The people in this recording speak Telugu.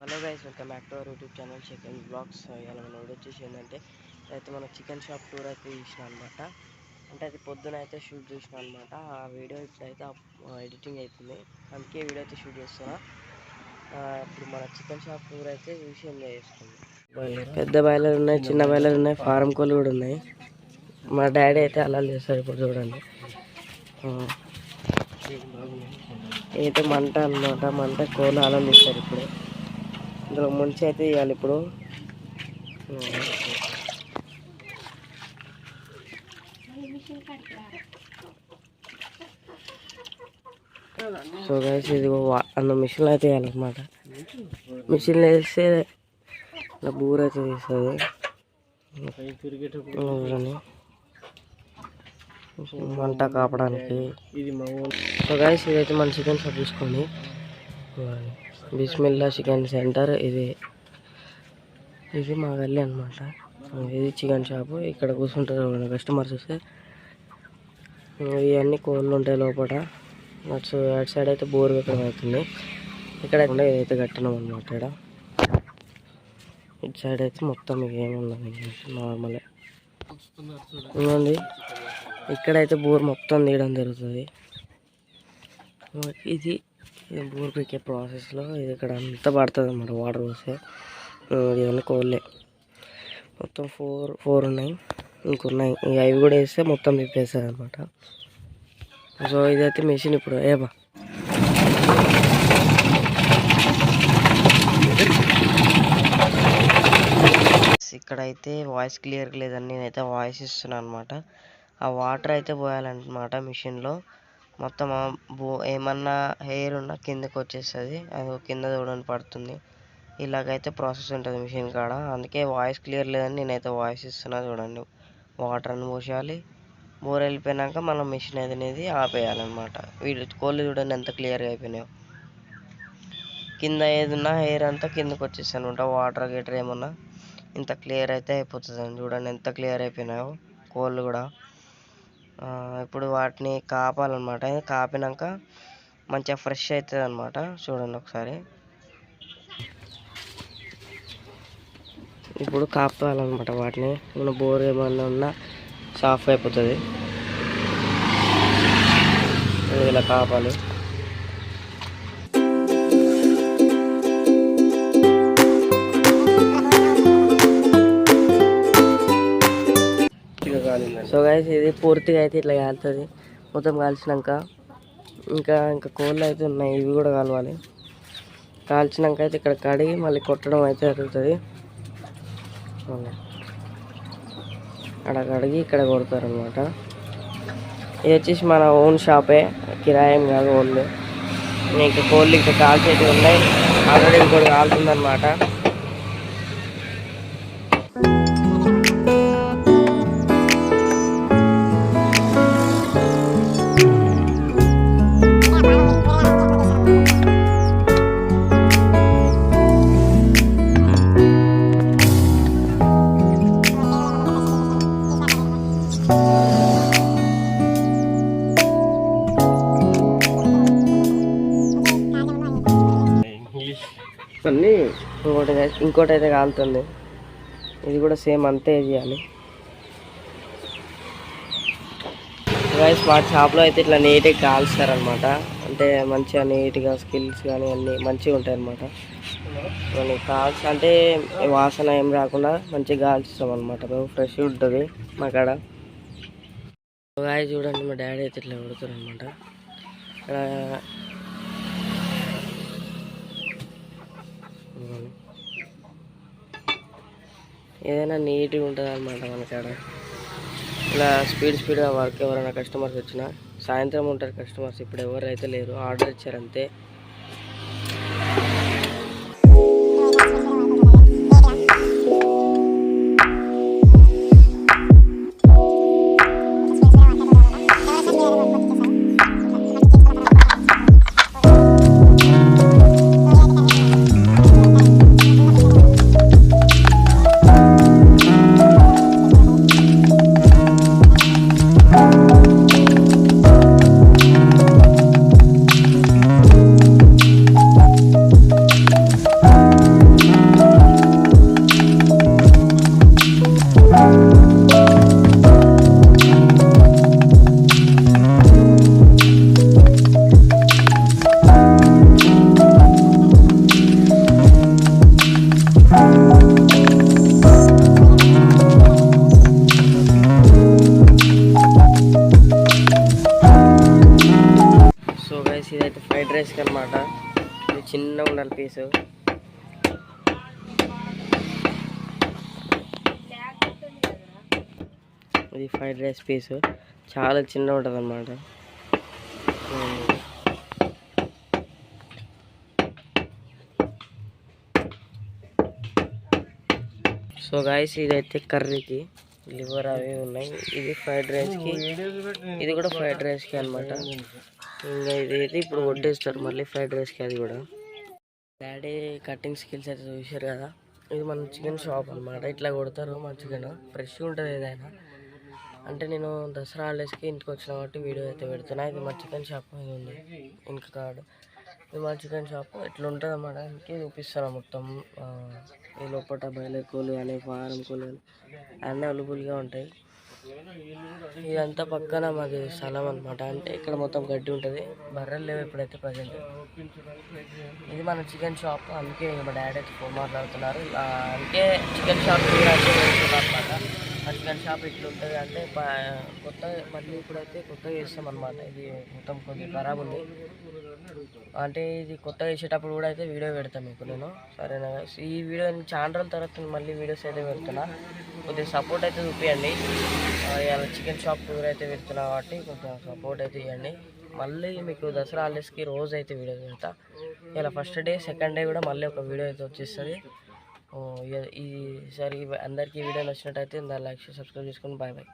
Hello guys welcome back to our YouTube channel chicken blogs ఇవాళ మన వీడియో వచ్చేసి ఏంటంటే అయితే మన చికెన్ షాప్ టూర్ అయితే తీసిన అనమాట అంటే అది పొద్దున అయితే షూట్ చేసిన అనమాట ఆ వీడియో ఇప్పుడైతే ఎడిటింగ్ అవుతుంది అందుకే వీడియో అయితే షూట్ చేస్తున్నా. ఇప్పుడు మన చికెన్ షాప్ టూర్ అయితే చూసి ఎంజాయ్ చేస్తుంది పెద్ద బాయిలర్ ఉన్నాయి చిన్న బాయిలర్ ఉన్నాయి ఫారం కోళ్ళు కూడా ఉన్నాయి. మా డాడీ అయితే అలా చేస్తారు ఇప్పుడు చూడండి. అయితే మంట అన్నమాట మంట కోళ్ళు అలా చేస్తారు ఇప్పుడు. ఇందులో ముంచి అయితే ఇవ్వాలి ఇప్పుడు. సో గైస్ ఇది అన్న మిషన్లో అయితే వేయాలన్నమాట. మిషన్లో వేస్తే ఇలా బూర అయితే తీస్తుంది. మంట కాపడానికి. ఇది మా ఊరు. సో గైస్ ఇదైతే మన చికెన్ షాప్ చూసుకోండి. బిస్మిల్లా చికెన్ సెంటర్ ఇది ఇది మా గల్లీ అనమాట ఇది చికెన్ షాపు ఇక్కడ కూర్చుంటారు మన కస్టమర్స్ వస్తే. ఇవన్నీ కోళ్ళు ఉంటాయి లోపల అటు అటు సైడ్ అయితే బోర్ పెట్టడం అవుతుంది ఇక్కడ ఇదైతే కట్టినాం అనమాట ఇక్కడ. ఇటు సైడ్ అయితే మొత్తం ఏముండదు నార్మలే. ఇవ్వండి ఇక్కడైతే బోర్ మొత్తం తీయడం జరుగుతుంది. ఇది బోర్ పెట్టే ప్రాసెస్లో ఇది ఇక్కడ అంతా పడుతుంది అన్నమాట వాటర్ పోస్తే. ఇవన్నీ కోళ్ళే. మొత్తం ఫోర్ ఫోర్ ఉన్నాయి. ఇంకున్నాయి. ఇక అవి కూడా వేస్తే మొత్తం తిప్పేస్తుంది అనమాట సో ఇదైతే మెషిన్ ఇప్పుడు. ఏమా ఇక్కడైతే వాయిస్ క్లియర్ లేదని నేనైతే వాయిస్ ఇస్తున్నాను అనమాట ఆ వాటర్ అయితే పోయాలన్నమాట మిషన్లో మొత్తం బో ఏమన్నా హెయిర్ ఉన్నా కిందకి వచ్చేస్తుంది. అది కింద చూడని పడుతుంది. ఇలాగైతే ప్రాసెస్ ఉంటుంది మిషన్ కాడ. అందుకే వాయిస్ క్లియర్ లేదని నేనైతే వాయిస్ ఇస్తున్నా చూడండి. వాటర్ని పోసేయాలి బోర్ వెళ్ళిపోయినాక మనం మిషన్ అనేది ఆపేయాలన్నమాట. వీళ్ళు కోళ్ళు చూడండి ఎంత క్లియర్గా అయిపోయినాయో. కింద ఏదున్నా హెయిర్ అంతా కిందకి వచ్చేస్తాను అనమాట వాటర్ గీటర్ ఏమన్నా ఇంత క్లియర్ అయితే అయిపోతుంది చూడండి ఎంత క్లియర్ అయిపోయినాయో కోళ్ళు కూడా. ఇప్పుడు వాటిని కాపాలన్నమాట. కాపినాక మంచిగా ఫ్రెష్ అవుతుంది అనమాట చూడండి ఒకసారి. ఇప్పుడు కాపాలన్నమాట వాటిని. మన బోర్ ఏమన్నా ఉన్నా సాఫ్ అయిపోతుంది. ఇలా కాపాలి. సో గైస్ ఇది పూర్తిగా అయితే ఇట్లా కాలుతుంది. మొత్తం కాల్చినాక ఇంకా ఇంకా కోళ్ళు అయితే ఉన్నాయి ఇవి కూడా కాలవాలి. కాల్చినాక అయితే ఇక్కడ కడిగి మళ్ళీ కొట్టడం అయితే జరుగుతుంది. అక్కడ కడిగి ఇక్కడ కొడతారు అనమాట ఇది వచ్చేసి మన ఓన్ షాపే కిరాయం కాదు ఓన్లీ. ఇంకా కోళ్ళు ఇంకా కాల్చేటివి ఉన్నాయి. ఆల్రెడీ ఇంకోటి కాలుతుంది ఇంకోటి అయితే- కాలుతుంది. ఇది కూడా సేమ్ అంతే చేయాలి. గైస్ మా షాప్లో అయితే ఇట్లా నీట్గా కాల్స్తారనమాట అంటే మంచిగా నీట్గా స్కిల్స్ కానీ అన్నీ మంచిగా ఉంటాయి అనమాట కొన్ని కాల్స్ అంటే వాసన ఏం రాకుండా మంచిగా కాల్చిస్తాం అనమాట మేము ఫ్రెష్ ఉంటుంది మా కాడ. గాయ చూడండి మా డాడీ అయితే ఇట్లా కొడుతారు అనమాట ఇక్కడ ఏదైనా నీట్గా ఉంటుంది అనమాట మన కాడ. ఇలా స్పీడ్ స్పీడ్గా వర్క్ ఎవరైనా కస్టమర్స్ వచ్చినా సాయంత్రం ఉంటారు కస్టమర్స్ ఇప్పుడు ఎవరు అయితే లేరు ఆర్డర్ ఇచ్చారంతే పీసు. ఇది ఫ్రైడ్ రైస్ పీసు. చాలా చిన్న ఉంటుంది అన్నమాట సో గాయస్ ఇదైతే కర్రీకి లివర్ అవి ఉన్నాయి. ఇది ఫ్రైడ్ రైస్కి. ఇది కూడా ఫ్రైడ్ రైస్కి అనమాట ఇంకా ఇది అయితే ఇప్పుడు వడ్డేస్తారు మళ్ళీ ఫ్రైడ్ రైస్కి అది కూడా. డాడీ కటింగ్ స్కిల్స్ అయితే చూసారు కదా? ఇది మన చికెన్ షాప్ అన్నమాట. ఇట్లా కొడతారు మా చికెన్. ఫ్రెష్గా ఉంటుంది ఏదైనా. అంటే నేను దసరా హాలిడేస్కి ఇంటికి వచ్చిన కాబట్టి వీడియో అయితే పెడుతున్నా. ఇది మా చికెన్ షాప్ ఇది ఉంది. ఇంకా కార్డు ఇది మా చికెన్ షాప్. ఇట్లా ఉంటుంది అన్నమాట. ఇంకే చూపిస్తాను మొత్తం. ఈ లోపల బయలు కోళ్ళు కానీ ఫారం కోళ్ళు కానీ అన్నీ అవైలబుల్గా ఉంటాయి. ఇదంతా పక్కన మాది స్థలం అనమాట అంటే ఇక్కడ మొత్తం గడ్డి ఉంటుంది. బర్రెలు లేవు ఇప్పుడైతే ప్రజెంట్ ఇది మన చికెన్ షాప్ అందుకే మా డాడీ అయితే ఫోన్ మాట్లాడుతున్నారు. అందుకే చికెన్ షాప్ అనమాట ఆ షాప్ ఇట్లా ఉంటుంది అంటే కొత్త మళ్ళీ ఇప్పుడైతే కొత్తగా చేస్తాం అనమాట ఇది మొత్తం కొద్దిగా ఖరాబ్ ఉంది. అంటే ఇది కొత్తగా చేసేటప్పుడు కూడా అయితే వీడియో పెడతాను మీకు నేను. సరేనా ఈ వీడియో నేను చాలా రోజుల తర్వాత మళ్ళీ వీడియోస్ అయితే పెడుతున్నా. కొద్దిగా సపోర్ట్ అయితే చూపించండి ఇలా చికెన్ షాప్ టూర్ అయితే పెడుతున్నా కాబట్టి కొంచెం సపోర్ట్ అయితే ఇవ్వండి. మళ్ళీ మీకు దసరా హాలిడేస్కి రోజు అయితే వీడియో పెడతా. ఇలా ఫస్ట్ డే సెకండ్ డే కూడా మళ్ళీ ఒక వీడియో అయితే వచ్చేస్తుంది. ఓ, ఇ- ఈసారి అందరికీ ఈ వీడియో నచ్చినట్టయితే దాన్ని లైక్ సబ్స్క్రైబ్ చేసుకొని బాయ్ బాయ్